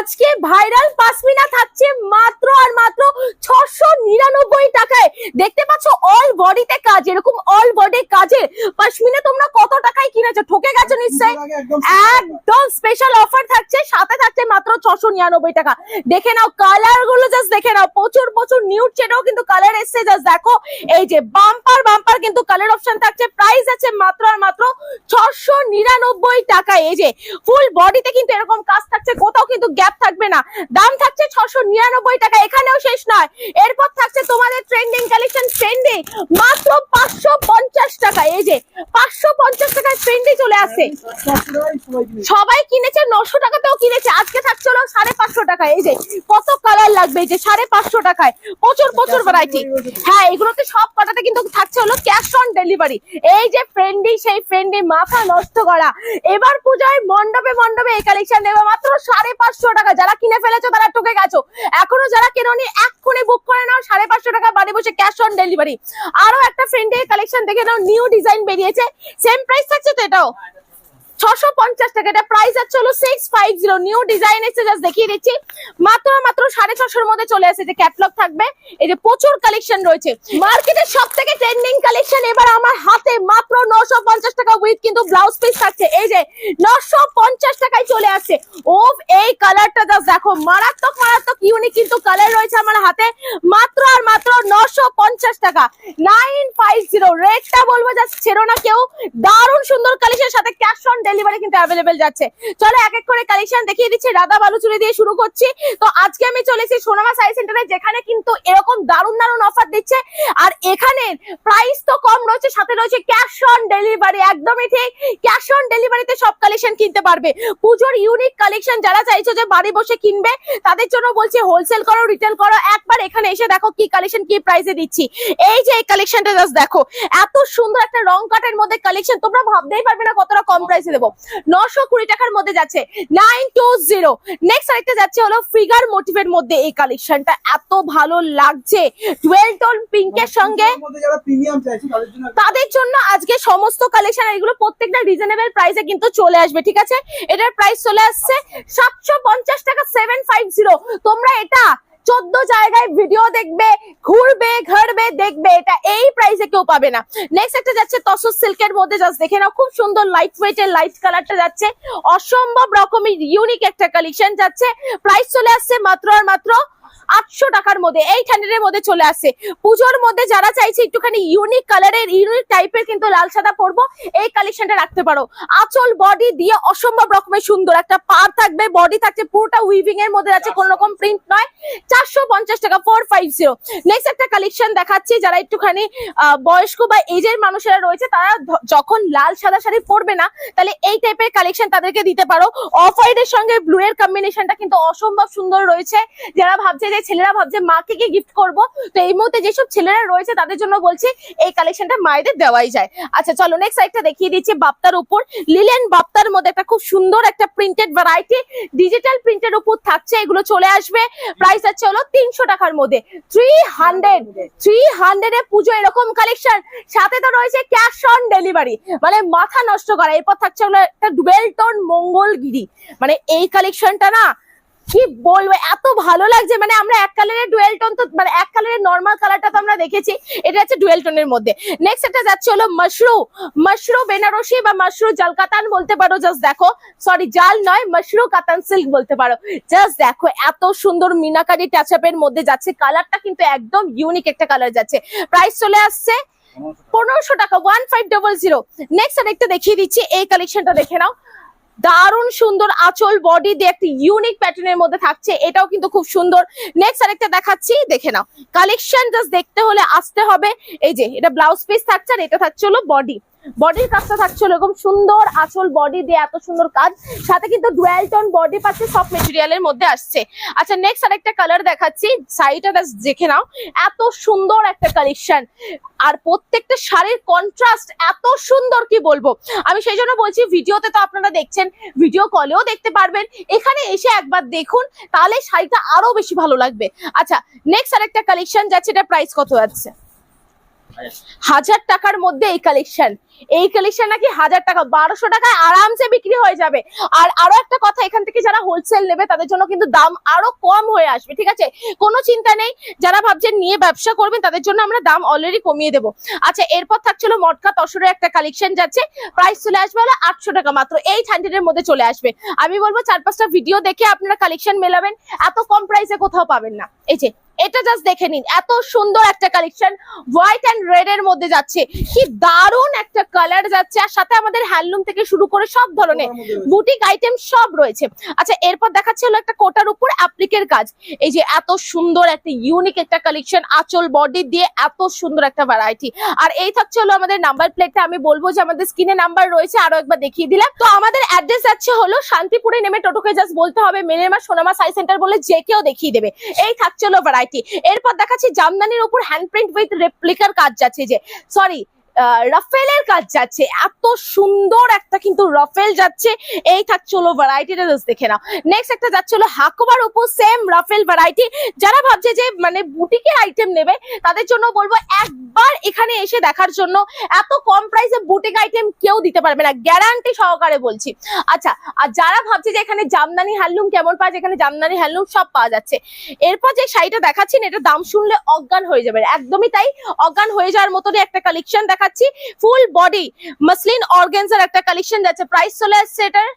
আজকে ভাইরাল পাসমিনা থাকছে মাত্র আর মাত্র ছশো নিরানব্বই টাকায়। দেখতে পাচ্ছ অল বডিতে কাজ এরকম অল বডি কাজে পাসমিনা তোমরা কত টাকায় কিনেছো? ঠকে গেছো নিশ্চয় একদম স্পেশাল অফার থাকছে সাথে থাকছে মাত্র ছশো নিরানব্বই টাকা। দেখে নাও কালারগুলো জাস্ট দেখে নাও। প্রচুর প্রচুর নিউড চেটেও কিন্তু কালার এসছে জাস্ট দেখো। এই যে বাম্পার বাম্পার কিন্তু কালার অপশন থাকছে। প্রাইস আছে মাত্র আর মাত্র ছশো নিরানব্বই টাকা এই যে ফুল বডিতে কিন্তু এরকম কাজ থাকছে কোথাও কিন্তু গ্যাপ থাকবে না। দাম থাকছে ছশো নিরানব্বই টাকা, এখানেও শেষ নয়। এরপর থাকছে তোমাদের ট্রেন্ডিং কালেকশন ট্রেন্ডিং মাত্র পাঁচশো পঞ্চাশ টাকা। এই যে, পাঁচশো পঞ্চাশ টাকায় ট্রেন্ডে চলে আসছে সবাই কিনেছে, নশো টাকাতেও কিনেছে। আজকে থাকছে হলো সাড়ে পাঁচশো টাকা এই যে, কত কালার লাগবে? এই যে, সাড়ে পাঁচশো টাকায়। প্রচুর প্রচুর ভ্যারাইটি হ্যাঁ এগুলোতে সব কটাতে কিন্তু থাকছে হলো ক্যাশ অন ডেলিভারি এই যে ফ্রেন্ডি সেই ফ্রেন্ডি মাথা নষ্ট করা। এবার পূজায় মণ্ডপে মণ্ডপে এই কালেকশন দেবে মাত্র সাড়ে পাঁচশো টাকা যারা কিনে ফেলেছো তারা ঠকে গেছো। এখনও যারা কেননি, এক্ষুনি বুক করে নাও, সাড়ে পাঁচশো টাকা বাড়ি বসে ক্যাশ অন ডেলিভারি আরও একটা ফ্রেন্ডের কালেকশন দেখে নাও নিউ ডিজাইন বেরিয়েছে। সেম প্রাইস থাকছে তো এটাও? ছশো পঞ্চাশ টাকা। এটা প্রাইস আছে হলো six five zero new design এসে জাস্ট দেখিয়ে দিচ্ছি। মাত্র মাত্র সাড়ে ছশোর মধ্যে চলে আসে, যে ক্যাটলগ থাকবে। এই যে প্রচুর কালেকশন রয়েছে। মার্কেটের সব থেকে ট্রেন্ডিং কালেকশন এবার আমার হাতে মাত্র নশো পঞ্চাশ টাকা উইথ কিন্তু ব্লাউজ পিস থাকছে। এই যে নশো পঞ্চাশ টাকায় চলে আসছে। ও এই কালারটা জাস্ট দেখো। মারাত্মক মারাত্মক ইউনিক কিন্তু কালার রয়েছে আমার হাতে। মাত্র আর মাত্র নশো পঞ্চাশ টাকা। নাইন ফাইভ জিরো রেটটা বলব জাস্ট ছেড়ো না কেউ। দারুণ সুন্দর কালেকশন সাথে ক্যাশ অন ডেলিভারি কিন্তু অ্যাভেলেবেল যাচ্ছে। চলো এক এক করে কালেকশন দেখিয়ে দিচ্ছি, রাধা বালুচুরি দিয়ে শুরু করছি। তো আজকে আমি চলেছি সোনামা সাই সেন্টারে যেখানে কিন্তু এরকম দারুণ দারুণ অফার দিচ্ছে। আর এখানে প্রাইস তো কম রয়েছে, সাথে রয়েছে ক্যাশ অন ডেলিভারি একদমই ঠিক। ক্যাশ অন ডেলিভারিতে সব কালেকশন কিনতে পারবে। পুজোর ইউনিক কালেকশন যারা চাইছো যে বাড়ি বসে কিনবে, তাদের জন্য বলছি হোলসেল করো রিটেল করো। একবার এখানে এসে দেখো কি কালেকশন কি প্রাইসে দিচ্ছি। এই যে এই কালেকশনটা জাস্ট দেখো, এত সুন্দর একটা রং কাটের মধ্যে কালেকশন তোমরা ভাবতেই পারবে না কতটা কম প্রাইসে দেবো। নশো কুড়ি টাকার মধ্যে যাচ্ছে নাইন টু জিরো। নেক্সট আরেকটা যাচ্ছে হলো ফিগার মোটিভের মধ্যে এই কালেকশনটা এত ভালো লাগছে। টুয়েলভ টোন পিঙ্কের সঙ্গে তাদের জন্য আজকে সমস্ত কালেকশন এগুলো প্রত্যেকটা রিজনেবল প্রাইসে কিন্তু চলে আসবে ঠিক আছে? এটার প্রাইস চলে আসছে সাতশো পঞ্চাশ টাকা সেভেন তোমরা এটা চোদ্দ জায়গায় ভিডিও দেখবে, ঘুরবে ঘুরবে দেখবে, এটা এই প্রাইসে কেউ পাবে না। নেক্সট একটা যাচ্ছে তসর সিল্কের মধ্যে জাস্ট দেখে নাও, খুব সুন্দর লাইট ওয়েট এর লাইট কালারটা যাচ্ছে। অসম্ভব রকমের ইউনিক একটা কালেকশন যাচ্ছে। প্রাইস চলে আসছে মাত্র আর মাত্র আটশো টাকার মধ্যে, এই ঠান্ডার মধ্যে চলে আসছে পুজোর মধ্যে যারা চাইছে একটুখানি ইউনিক কালারের ইউনিক টাইপের কিন্তু লাল সাদা পরবো, এই কালেকশনটা রাখতে পারো। আঁচল বডি দিয়ে অসম্ভব রকমের সুন্দর একটা পা থাকবে বডি থাকছে পুরোটা উইভিং এর মধ্যে আছে, কোনো রকম প্রিন্ট নয়। চারশো পঞ্চাশ টাকা ফোর ফাইভ জিরো নেক্সট একটা কালেকশন দেখাচ্ছি, যারা একটুখানি বয়স্ক বা এজের মানুষেরা রয়েছে, তারা যখন লাল সাদা শাড়ি পরবে না, তাহলে এই টাইপের কালেকশন তাদেরকে দিতে পারো। অফ হোয়াইটের সঙ্গে ব্লু এর কম্বিনেশনটা কিন্তু অসম্ভব সুন্দর রয়েছে। যারা ভাবছে যে ছেলেরা ভাবছে মাকে কি গিফট করব। তো এই মুহূর্তে যেসব ছেলেরা রয়েছে তাদের জন্য বলছি, এই কালেকশনটা মায়েদের দেওয়াই যায়। আচ্ছা চলো নেক্সট সাইডটা দেখিয়ে দিচ্ছি বাপ্তার উপর। লিলেন বাপ্তার মধ্যে একটা খুব সুন্দর একটা প্রিন্টেড ভ্যারাইটি ডিজিটাল প্রিন্টের উপর থাকছে, এগুলো চলে আসবে। প্রাইস আছে হলো তিনশো টাকার মধ্যে। থ্রি হান্ড্রেড থ্রি হান্ড্রেড এ পুজো এরকম কালেকশন সাথে তো রয়েছে ক্যাশ অন ডেলিভারি মানে মাথা নষ্ট করা। এরপর থাকছে হলো একটা ডুয়েল টোন মঙ্গলগিরি। মানে এই কালেকশনটা না কি বলব, এত ভালো লাগছে। মানে আমরা এক কালারের ডুয়েল টোন তো মানে এক কালারের নর্মাল কালারটা তো আমরা দেখেছি। এটা হচ্ছে ডুয়েল টোনের মধ্যে। নেক্সট একটা যাচ্ছে হলো মাশরু মাশরু বেনারসি বা মাশরু জাল কাতান বলতে পারো জাস্ট দেখো। সরি জাল নয় মাশরু কাতান সিল্ক বলতে পারো। জাস্ট দেখো, এত সুন্দর মিনাকারি টাচ এর মধ্যে যাচ্ছে। কালারটা কিন্তু একদম ইউনিক একটা কালার যাচ্ছে। প্রাইস চলে আসছে পনেরোশো টাকা one five double zero next আরেকটা দেখিয়ে দিচ্ছি, এই কালেকশনটা দেখে নাও। দারুণ সুন্দর আঁচল বডি দিয়ে একটি ইউনিক প্যাটার্নের মধ্যে থাকছে। এটাও কিন্তু খুব সুন্দর। নেক্সট আরেকটা দেখাচ্ছি, দেখে নাও। কালেকশন জাস্ট দেখতে হলে আসতে হবে। এই যে, এটা ব্লাউজ পিস থাকছে আর এটা থাকছে হলো বডি বডির কাজটা থাকছে এরকম সুন্দর আঁচল বডি দিয়ে এত সুন্দর কাজ। সাথে কিন্তু ডুয়েল টোন বডি পাচ্ছে, সব মেটেরিয়ালের মধ্যে আসছে। আচ্ছা নেক্সট আরেকটা কালার দেখাচ্ছি। শাড়িটা দেখে নাও। এত সুন্দর একটা কালেকশন আর প্রত্যেকটা শাড়ির কন্ট্রাস্ট এত সুন্দর, কি বলব? আমি সেই জন্য বলছি, ভিডিওতে তো আপনারা দেখছেন ভিডিও কলেও দেখতে পারবেন। এখানে এসে একবার দেখুন, তাহলে শাড়িটা আরও বেশি ভালো লাগবে। আচ্ছা নেক্সট আরেকটা কালেকশন যাচ্ছে, এটা প্রাইস কত আছে হাজার টাকার মধ্যে এই কালেকশন এই কালেকশন নাকি হাজার টাকা, বারোশো টাকায় আরামসে বিক্রি হয়ে যাবে। আর আরও একটা কথা, এখান থেকে যারা হোলসেল নেবে, তাদের জন্য কিন্তু দাম আরও কম হয়ে আসবে, ঠিক আছে? কোনো চিন্তা নেই, যারা ভাবছেন নিয়ে ব্যবসা করবেন, তাদের জন্য আমরা দাম অলরেডি কমিয়ে দেবো। আচ্ছা এরপর থাকছিল মটকা তসরের একটা কালেকশন যাচ্ছে প্রাইস চলে আসবে হলো আটশো টাকা মাত্র এইট হান্ড্রেড এর মধ্যে চলে আসবে। আমি বলব, চার পাঁচটা ভিডিও দেখে আপনারা কালেকশন মেলাবেন, এত কম প্রাইসে কোথাও পাবেন না। এই যে এটা জাস্ট দেখে নিন এত সুন্দর একটা কালেকশন হোয়াইট অ্যান্ড রেড এর মধ্যে যাচ্ছে। কি দারুণ একটা কালার যাচ্ছে আর সাথে আমাদের হ্যান্ডলুম থেকে শুরু করে সব ধরনের বুটিক আইটেম সব রয়েছে। আচ্ছা এরপর দেখাচ্ছে হলো একটা কোটার উপর অ্যাপ্লিকের কাজ। এই যে এত সুন্দর একটা ইউনিক একটা কালেকশন আঁচল বডি দিয়ে এত সুন্দর একটা ভ্যারাইটি আর এই থাকছে হলো আমাদের নাম্বার প্লেটটা আমি বলব যে আমাদের স্ক্রিনে নাম্বার রয়েছে আরও একবার দেখিয়ে দিলাম। তো আমাদের অ্যাড্রেস যাচ্ছে হলো শান্তিপুরে নেমে টোটোকে জাস্ট বলতে হবে। মেনেমা সোনামা সাই সেন্টার বলে যে কেউ দেখিয়ে দেবে। এই থাকছে হলো ভ্যারাইটি এরপর দেখাচ্ছি জামদানির উপর হ্যান্ড প্রিন্ট উইথ রেপ্লিকার কাজ যাচ্ছে যে সরি রাফেলের কাজ যাচ্ছে। এত সুন্দর একটা কিন্তু রাফেল যাচ্ছে। এই থাকছে হলো ভ্যারাইটিটা জাস্ট দেখে নাও। নেক্সট একটা যাচ্ছে হলো হাকোবার উপর সেম রাফেল ভ্যারাইটি যারা ভাবছে যে মানে বুটিকের আইটেম নেবে তাদের জন্য বলব একবার এখানে এসে দেখার জন্য। এত কম প্রাইসে বুটিক আইটেম কেউ দিতে পারবে না। গ্যারান্টি সহকারে বলছি। আচ্ছা আর যারা ভাবছে যে এখানে জামদানি হ্যান্ডলুম কেমন পাওয়া যায় এখানে জামদানি হ্যান্ডলুম সব পাওয়া যাচ্ছে। এরপর যে শাড়িটা দেখাচ্ছি না, এটা দাম শুনলে অজ্ঞান হয়ে যাবে একদমই তাই অজ্ঞান হয়ে যাওয়ার মতনই একটা কালেকশন দেখাচ্ছি। ফুল বডি মাসলিন অর্গেনজার একটা কালেকশন যাচ্ছে। প্রাইস চলে আসছে এটার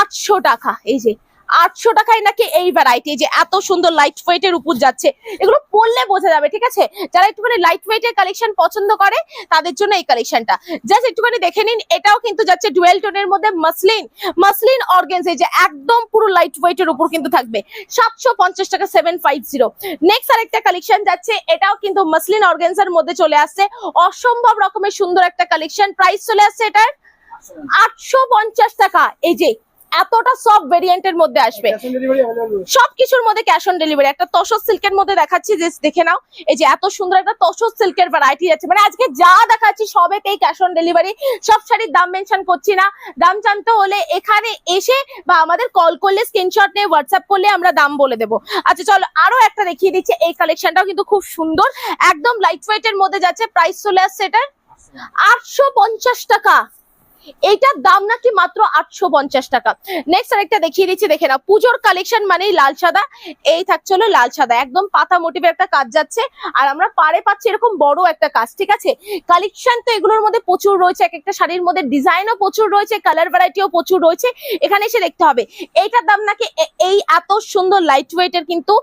আটশো টাকা। এই যে আটশো টাকায় নাকি এই ভ্যারাইটি যে এত সুন্দর লাইট ওয়েট এর উপর যাচ্ছে, এগুলো পড়লে বোঝা যাবে, ঠিক আছে? যারা একটুখানি লাইট ওয়েট এর কালেকশন পছন্দ করে, তাদের জন্য এই কালেকশনটা জাস্ট একটুখানি দেখে নিন, এটাও কিন্তু যাচ্ছে ডুয়েল টোনের মধ্যে মাসলিন মাসলিন অর্গেন্স যে একদম পুরো লাইট ওয়েট এর উপর কিন্তু থাকবে। সাতশো পঞ্চাশ টাকা সেভেন ফাইভ জিরো নেক্সট আরেকটা কালেকশন যাচ্ছে, এটাও কিন্তু মাসলিন অর্গেন্সার মধ্যে চলে আসছে। অসম্ভব রকমের সুন্দর একটা কালেকশন প্রাইস চলে আসছে এটার আটশো পঞ্চাশ টাকা। এই যে এতটা সব ভেরিয়েন্টের মধ্যে আসবে। সবকিছুর মধ্যে ক্যাশ অন ডেলিভারি একটা তসর সিল্কের মধ্যে দেখাচ্ছি যে দেখে নাও। এই যে এত সুন্দর একটা তসর সিল্কের ভ্যারাইটি আছে। মানে আজকে যা দেখাচ্ছি সবেতেই ক্যাশ অন ডেলিভারি সব শাড়ির দাম মেনশন করছি না। দাম জানতে হলে এখানে এসে বা আমাদের কল করলে স্ক্রিনশট নিয়ে হোয়াটসঅ্যাপ করলে আমরা দাম বলে দেবো। আচ্ছা চলো আরও একটা দেখিয়ে দিচ্ছি। এই কালেকশনটাও কিন্তু খুব সুন্দর। একদম লাইট ওয়েট এর মধ্যে যাচ্ছে। প্রাইস চলে আসছে এটার আটশো পঞ্চাশ টাকা। এইটার দাম নাকি মাত্র আটশো পঞ্চাশ টাকা। নেক্সট আরেকটা দেখিয়ে দিচ্ছি, দেখে না পুজোর কালেকশন মানেই লাল সাদা। এই থাকছে হলো লাল সাদা। একদম পাতা মোটিভের একটা কাজ যাচ্ছে। আর আমরা পারে পাচ্ছি এরকম বড় একটা কাজ, ঠিক আছে? কালেকশন তো এগুলোর মধ্যে প্রচুর রয়েছে। এক একটা শাড়ির মধ্যে ডিজাইনও প্রচুর রয়েছে কালার ভ্যারাইটিও প্রচুর রয়েছে। এখানে এসে দেখতে হবে এইটার দাম নাকি এই এত সুন্দর লাইট ওয়েটের কিন্তু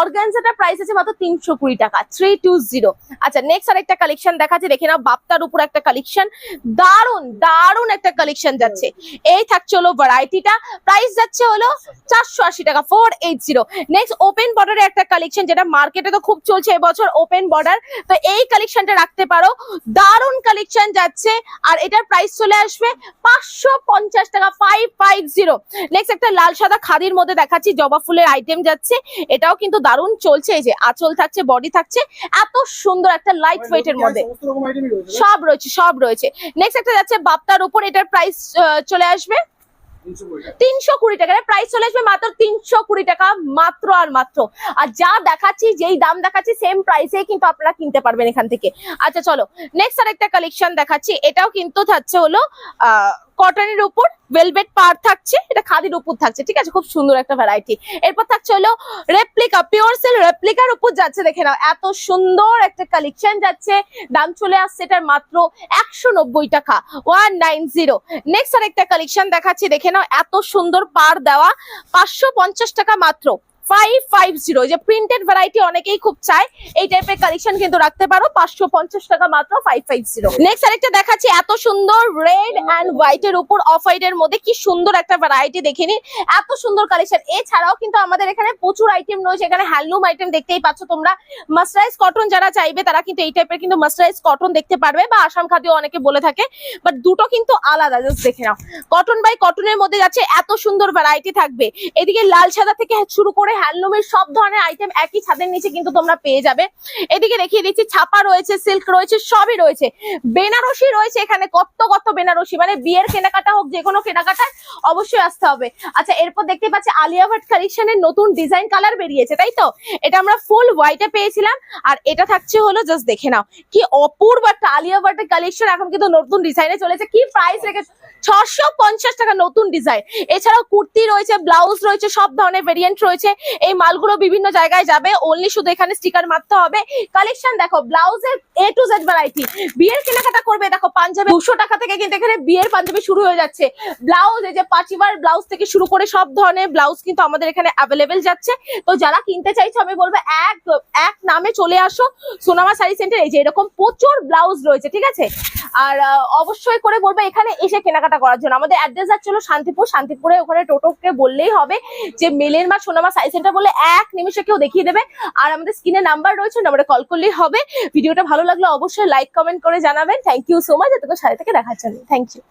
অর্গানজাটার প্রাইস আছে মাত্র তিনশো কুড়ি টাকা থ্রি টু জিরো আচ্ছা নেক্সট আরেকটা কালেকশন দেখাচ্ছে। দেখে নাও, বাপ্তার উপর একটা কালেকশন দারুণ দারুণ একটা কালেকশন যাচ্ছে। এই থাকছে হলো ভ্যারাইটিটা প্রাইস যাচ্ছে হলো চারশো আশি টাকা four eight zero next open বর্ডারের একটা কালেকশন যেটা মার্কেটে তো খুব চলছে এবছর ওপেন বর্ডার তো এই কালেকশনটা রাখতে পারো। দারুণ কালেকশন যাচ্ছে আর এটার প্রাইস চলে আসবে পাঁচশো পঞ্চাশ টাকা ফাইভ ফাইভ জিরো নেক্সট একটা লাল সাদা খাদির মধ্যে দেখাচ্ছি জবা ফুলের আইটেম যাচ্ছে। এটাও কিন্তু দারুণ চলছে এই যে আঁচল থাকছে বডি থাকছে এত সুন্দর একটা লাইট ওয়েটের মধ্যে। সব রয়েছে সব রয়েছে। নেক্সট একটা যাচ্ছে বাপ্তার উপর এটার প্রাইস চলে আসবে? তিনশো কুড়ি টাকা। প্রাইস চলে আসবে মাত্র তিনশো কুড়ি টাকা, মাত্র আর মাত্র। আর যা দেখাচ্ছি, যেই দাম দেখাচ্ছি সেম প্রাইসে কিন্তু আপনারা কিনতে পারবেন এখান থেকে। আচ্ছা চলো নেক্সট আরেকটা কালেকশন দেখাচ্ছি। এটাও কিন্তু থাকছে হলো কটনের উপর ভেলভেট পার থাকছে, এটা খাদির উপর থাকছে, ঠিক আছে? খুব সুন্দর একটা ভ্যারাইটি এরপর থাকছে হলো রেপ্লিকা পিওর সেল রেপ্লিকার উপর যাচ্ছে, দেখে নাও, এত সুন্দর একটা কালেকশন যাচ্ছে। দাম চলে আসছে এটার মাত্র একশো নব্বই টাকা ওয়ান নাইন জিরো নেক্সট আরেকটা কালেকশন দেখাচ্ছি, দেখে নাও, এত সুন্দর পার দেওয়া, পাঁচশো পঞ্চাশ টাকা মাত্র। ফাইভ ফাইভ জিরো যে প্রিন্টেড ভ্যারাইটি অনেকেই খুব চায়, এই কালেকশন কিন্তু রাখতে পারো, পাঁচশো পঞ্চাশ টাকা মাত্র ফাইভ ফাইভ জিরো নেক্সট আরেকটা এত সুন্দর রেড হোয়াইট এর উপর অফ এর মধ্যে কি সুন্দর একটা ভ্যারাইটি দেখে এত সুন্দর কালেকশন এছাড়াও কিন্তু আমাদের এখানে প্রচুর আইটেম রয়েছে, এখানে হ্যান্ডলুম আইটেম দেখতেই পাচ্ছ তোমরা। মাস্টারাইজ কটন যারা চাইবে, তারা কিন্তু এই টাইপের কিন্তু মাস্টারাইজ কটন দেখতে পারবে, বা আসাম খাদিও অনেকে বলে থাকে। বাট দুটো কিন্তু আলাদা জাস্ট দেখে নাও। কটন বাই কটনের মধ্যে যাচ্ছে এত সুন্দর ভ্যারাইটি থাকবে। এদিকে লাল সাদা থেকে শুরু করে হ্যান্ডলুমের সব ধরনের আইটেম একই ছাদের নিচে কিন্তু তোমরা পেয়ে যাবে। এদিকে দেখিয়ে দিচ্ছি, ছাপা রয়েছে সিল্ক রয়েছে, সবই রয়েছে। বেনারসি রয়েছে এখানে কত কত বেনারসি। মানে বিয়ের কেনাকাটা হোক যে কোনো কেনাকাটায় অবশ্যই আসতে হবে। আচ্ছা এরপর দেখতে পাচ্ছি আলিয়া ভাট কালেকশনের নতুন ডিজাইন কালার বেরিয়েছে, তাই তো? এটা আমরা ফুল হোয়াইটে পেয়েছিলাম, আর এটা থাকছে হলো জাস্ট দেখে নাও। কি অপূর্ব একটা আলিয়া ভাটের কালেকশন এখন কিন্তু নতুন ডিজাইনে চলেছে। কি প্রাইস রেখে ছশো পঞ্চাশ টাকা নতুন ডিজাইন এছাড়াও কুর্তি রয়েছে ব্লাউজ রয়েছে, সব ধরনের ভেরিয়েন্ট রয়েছে। এই মালগুলো বিভিন্ন জায়গায় যাবে। অনলি শুধু এখানে স্টিকার মারতে হবে। কালেকশন দেখো ব্লাউজের এ টু জেড ভ্যারাইটি বিয়ের কেনাকাটা করবে, দেখো, পাঞ্জাবি দুশো টাকা থেকে কিন্তু এখানে বিয়ের পাঞ্জাবি শুরু হয়ে যাচ্ছে। ব্লাউজ এই যে পাঁচিবার ব্লাউজ থেকে শুরু করে সব ধরনের ব্লাউজ কিন্তু আমাদের এখানে অ্যাভেলেবেল যাচ্ছে। তো যারা কিনতে চাইছো, আমি বলব, এক এক নামে চলে আসো। সোনামা শাড়ি সেন্টার এই যে এরকম প্রচুর ব্লাউজ রয়েছে, ঠিক আছে? আর অবশ্যই করে বলবে এখানে এসে কেনাকাটা করার জন্য। আমাদের অ্যাড্রেস যাচ্ছিল শান্তিপুর। শান্তিপুরে ওখানে টোটোকে বললেই হবে যে মেলের মা, সোনামা সাই সেন্টার বলে এক নিমিষে কেউ দেখিয়ে দেবে। আর আমাদের স্ক্রিনে নাম্বার রয়েছে নাম্বারে কল করলেই হবে। ভিডিওটা ভালো লাগলে অবশ্যই লাইক কমেন্ট করে জানাবেন। থ্যাংক ইউ সো মাচ এতক্ষণ সাথে থেকে দেখার জন্য থ্যাংক ইউ